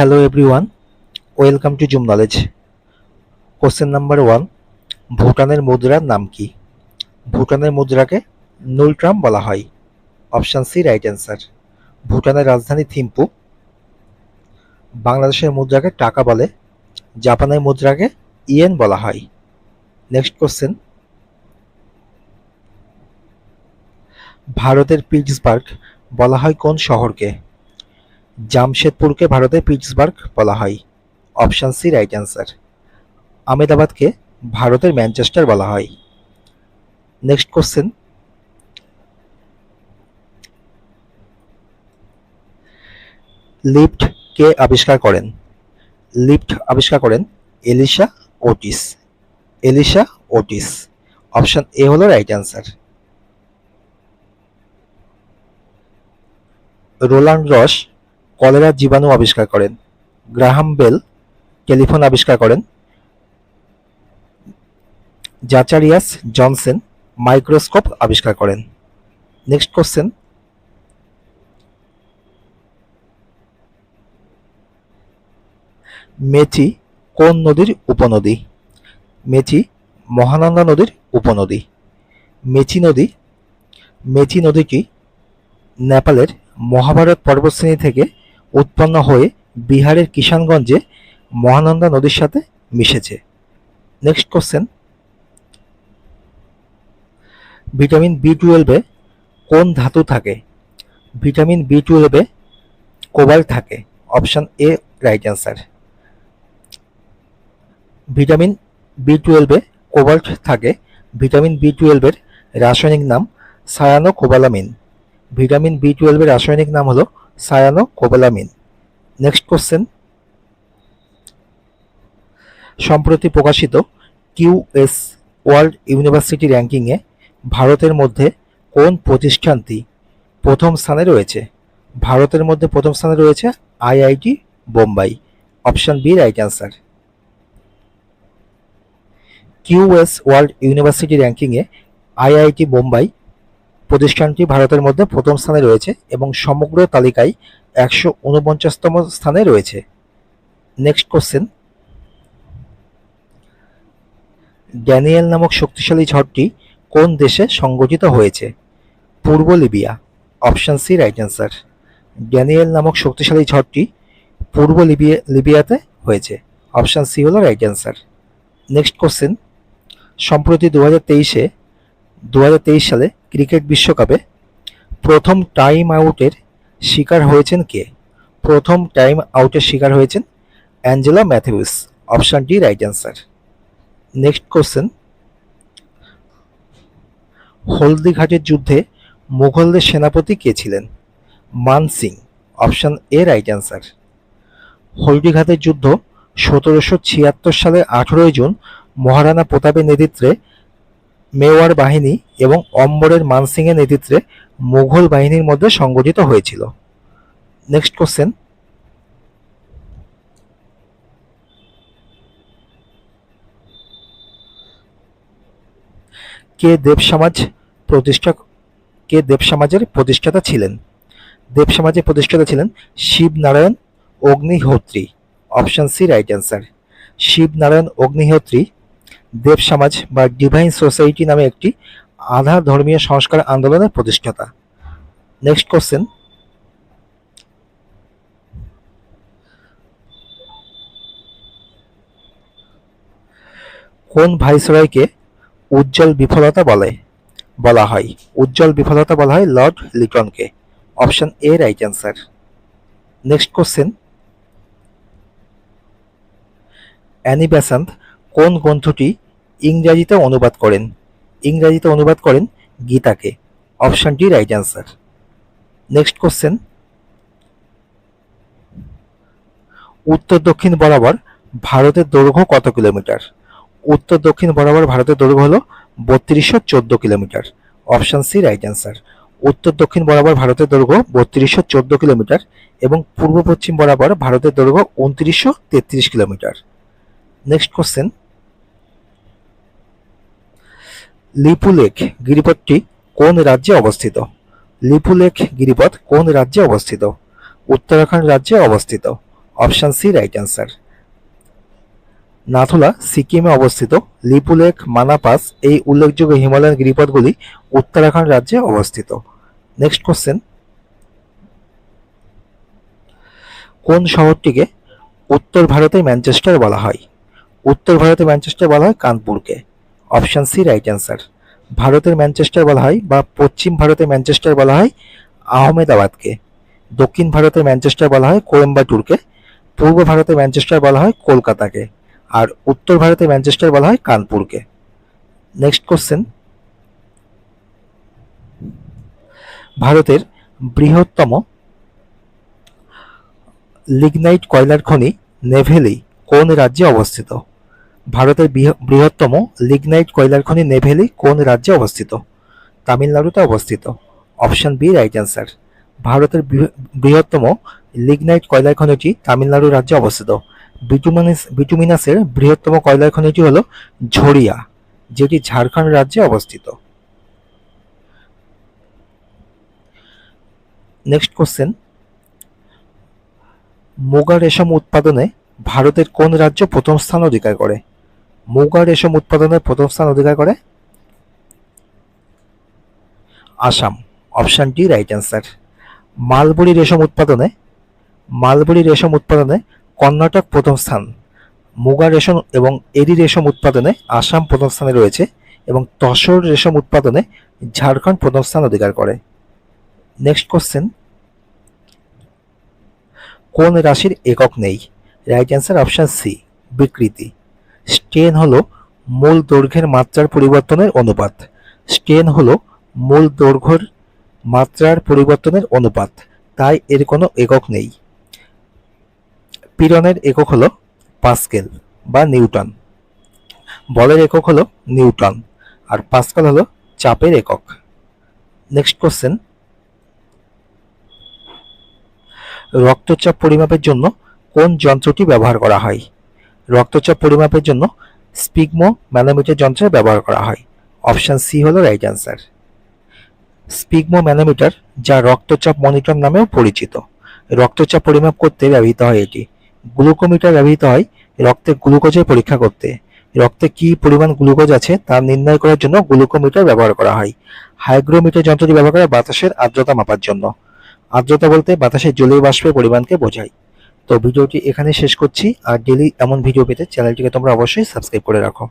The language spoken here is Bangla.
Hello everyone, welcome to Zoom Knowledge. Question number one ভুটানের মুদ্রার নাম কি? ভুটানের মুদ্রাকে নুলট্রাম বলা হয়। অপশান সি রাইট অ্যান্সার ভুটানের রাজধানী থিম্পু। বাংলাদেশের মুদ্রাকে টাকা বলে জাপানের মুদ্রাকে ইয়েন বলা হয়। নেক্সট কোশ্চেন ভারতের পিটসবার্গ বলা হয় কোন শহরকে? জামশেদপুরকে ভারতের পিটসবার্গ বলা হয়। Option C right answer. আমেদাবাদকে ভারতের ম্যানচেস্টার বলা হয়। Next question. লিফট কে আবিষ্কার করেন? লিফট আবিষ্কার করেন Elisha Otis. Elisha Otis. Option A হলো রাইট অ্যান্সার। রোলান্ড রস কলেরার জীবাণু আবিষ্কার করেন। গ্রাহাম বেল টেলিফোন আবিষ্কার করেন। জাচারিয়াস জনসন, মাইক্রোস্কোপ আবিষ্কার করেন। Next question. মেচি কোন নদীর উপনদী? মেচি মহানন্দা নদীর উপনদী। মেচি নদী মেচি নদীটি নেপালের মহাভারত পর্বতশ্রেণী থেকে উৎপন্ন হয়ে বিহারের কিষানগঞ্জে মহানন্দা নদীর সাথে মিশেছে। নেক্সট কোশ্চেন ভিটামিন বি টুয়েলভে কোন ধাতু থাকে? ভিটামিন বি টুয়েলভে কোবাল্ট থাকে? Option A right answer vitamin B টুয়েলভে কোবাল্ট থাকে। ভিটামিন বি টুয়েলভের রাসায়নিক নাম সায়ানো কোবালামিন। ভিটামিন বি টুয়েলভের রাসায়নিক নাম হলো সায়ানো কোবালামিন। নেক্সট কোশ্চেন সম্প্রতি প্রকাশিত কিউএস ওয়ার্ল্ড ইউনিভার্সিটি র্যাঙ্কিংয়ে ভারতের মধ্যে কোন প্রতিষ্ঠানটি প্রথম স্থানে রয়েছে? ভারতের মধ্যে প্রথম স্থানে রয়েছে IIT Bombay. Option B right answer QS world university র্যাঙ্কিংয়ে আইআইটি বোম্বাই প্রতিষ্ঠানটি ভারতের মধ্যে প্রথম স্থানে রয়েছে এবং সমগ্র তালিকায় একশো উনপঞ্চাশতম স্থানে রয়েছে। নেক্সট কোশ্চেন ড্যানিয়েল নামক শক্তিশালী ঝড়টি কোন দেশে সংগঠিত হয়েছে? পূর্ব Libya. Option C right answer Daniel নামক শক্তিশালী ঝড়টি পূর্ব লিবিয়া, লিবিয়াতে হয়েছে। অপশান সি হলো রাইট অ্যান্সার নেক্সট কোশ্চেন সম্প্রতি দু হাজার তেইশে দু হাজার তেইশ সালে ক্রিকেট বিশ্বকাপে প্রথম টাইম আউটের শিকার হয়েছেন কে? প্রথম টাইম আউটের শিকার হয়েছেন Angela Mathews, option D right answer. Next question. হলদিঘাটের যুদ্ধে মুঘলদের সেনাপতি কে ছিলেন? Man Singh, option A right answer. হলদিঘাটের যুদ্ধ সতেরোশো ছিয়াত্তর সালের আঠেরোই জুন মহারানা প্রতাপের নেতৃত্বে মেওয়ার বাহিনী এবং অম্বরের মানসিংয়ের নেতৃত্বে মুঘল বাহিনীর মধ্যে সংগঠিত হয়েছিল। নেক্সট কোশ্চেন কে দেব সমাজ প্রতিষ্ঠা কে দেব সমাজের প্রতিষ্ঠাতা ছিলেন? দেব সমাজের প্রতিষ্ঠাতা ছিলেন Shivnarayan Agnihotri. Option C right answer Shivnarayan Agnihotri Dev Samaj বা ডিভাইন সোসাইটি নামে একটি আধার ধর্মীয় সংস্কার আন্দোলনের প্রতিষ্ঠাতা। নেক্সট কোশ্চেন কোন ভাইসরয়কে উজ্জ্বল বিফলতা বলে, বলা হয়? উজ্জ্বল বিফলতা বলা হয় lord লিটনকে। Option A right answer next question Annie Besant কোন গ্রন্থটি ইংরাজিতে অনুবাদ করেন? ইংরাজিতে অনুবাদ করেন গীতাকে। Option D right answer. Next question. উত্তর দক্ষিণ বরাবর ভারতের দৈর্ঘ্য কত কিলোমিটার? উত্তর দক্ষিণ বরাবর ভারতের দৈর্ঘ্য হলো বত্রিশশো চোদ্দ kilometre. Option C right answer. উত্তর দক্ষিণ বরাবর ভারতের দৈর্ঘ্য বত্রিশশো চোদ্দ কিলোমিটার এবং পূর্ব পশ্চিম বরাবর ভারতের দৈর্ঘ্য উনত্রিশশো তেত্রিশ কিলোমিটার। Next question. লিপুলেক গিরিপথটি কোন রাজ্যে অবস্থিত? লিপুলেক গিরিপথ কোন রাজ্যে অবস্থিত? উত্তরাখণ্ড রাজ্যে অবস্থিত। Option C, right answer. Nathula, সিকিমে অবস্থিত। লিপুলেক মানাপাস, এই উল্লেখযোগ্য হিমালয়ান গিরিপথগুলি উত্তরাখণ্ড রাজ্যে অবস্থিত। Next question. কোন শহরটিকে উত্তর ভারতে ম্যানচেস্টার বলা হয়? উত্তর ভারতের ম্যানচেস্টার বলা হয় কানপুরকে। Option C right answer. ভারতের ম্যানচেস্টার বলা হয় বা পশ্চিম ভারতের ম্যানচেস্টার বলা হয় আহমেদাবাদকে। দক্ষিণ ভারতের ম্যানচেস্টার বলা হয় কোয়েম্বাটুরকে। পূর্ব ভারতের ম্যানচেস্টার বলা হয় কলকাতাকে। আর উত্তর ভারতের ম্যানচেস্টার বলা হয় কানপুরকে। Next question. ভারতের বৃহত্তম লিগনাইট কয়লার খনি নেভেলি কোন রাজ্যে অবস্থিত? ভারতের বৃহত্তম লিগনাইট কয়লার খনি নেভেলি কোন রাজ্যে অবস্থিত? তামিলনাড়ুতে অবস্থিত। Option B right answer. ভারতের বৃহত্তম লিগনাইট কয়লার খনিটি তামিলনাড়ু রাজ্যে অবস্থিত। বিটুমিনাস বিটুমিনাসের বৃহত্তম কয়লার খনিটি হল ঝরিয়া যেটি ঝাড়খণ্ড রাজ্যে অবস্থিত। Next question. মুগা রেশম উৎপাদনে ভারতের কোন রাজ্য প্রথম স্থান অধিকার করে? মুগা রেশম উৎপাদনে প্রথম স্থান অধিকার করে? Assam option D right answer mulberry রেশম উৎপাদনে মালবরি রেশম উৎপাদনে কর্ণাটক প্রথম স্থান মুগা রেশম এবং এরি রেশম উৎপাদনে আসাম প্রথম স্থানে রয়েছে এবং তসর রেশম উৎপাদনে ঝাড়খণ্ড প্রথম স্থান অধিকার করে। নেক্সট কোশ্চেন কোন রাশির একক নেই? রাইট অ্যান্সার অপশান সি বিকৃতি। স্টেন হলো মূল দৈর্ঘ্যের মাত্রার পরিবর্তনের অনুপাত। স্টেন হলো মূল দৈর্ঘ্যের মাত্রার পরিবর্তনের অনুপাত, তাই এর কোনো একক নেই। পীড়নের একক হলো পাস্কেল বা নিউটন। বলের একক হলো নিউটন, আর পাস্কাল হলো চাপের একক। Next question. রক্তচাপ পরিমাপের জন্য কোন যন্ত্রটি ব্যবহার করা হয়? রক্তচাপ পরিমাপের জন্য স্পিগমো ম্যানোমিটার যন্ত্রের ব্যবহার করা হয়। অপশান সি হলো রাইট অ্যান্সার। স্পিগমো ম্যানোমিটার, যা রক্তচাপ মনিটর নামেও পরিচিত। রক্তচাপ পরিমাপ করতে ব্যবহৃত হয় এটি। গ্লুকোমিটার ব্যবহৃত হয় রক্তে গ্লুকোজের পরীক্ষা করতে। রক্তে কি পরিমাণ গ্লুকোজ আছে তা নির্ণয় করার জন্য গ্লুকোমিটার ব্যবহার করা হয়। হাইগ্রোমিটার যন্ত্রটি ব্যবহার করা বাতাসের আর্দ্রতা মাপার জন্য। আর্দ্রতা বলতে বাতাসের জলীয় বাষ্পের পরিমাণকে বোঝায়। তো ভিডিওটি এখানে শেষ করছি। আর ডেলি এমন ভিডিও পেতে চ্যানেলটিকে তোমরা অবশ্যই সাবস্ক্রাইব করে রাখো।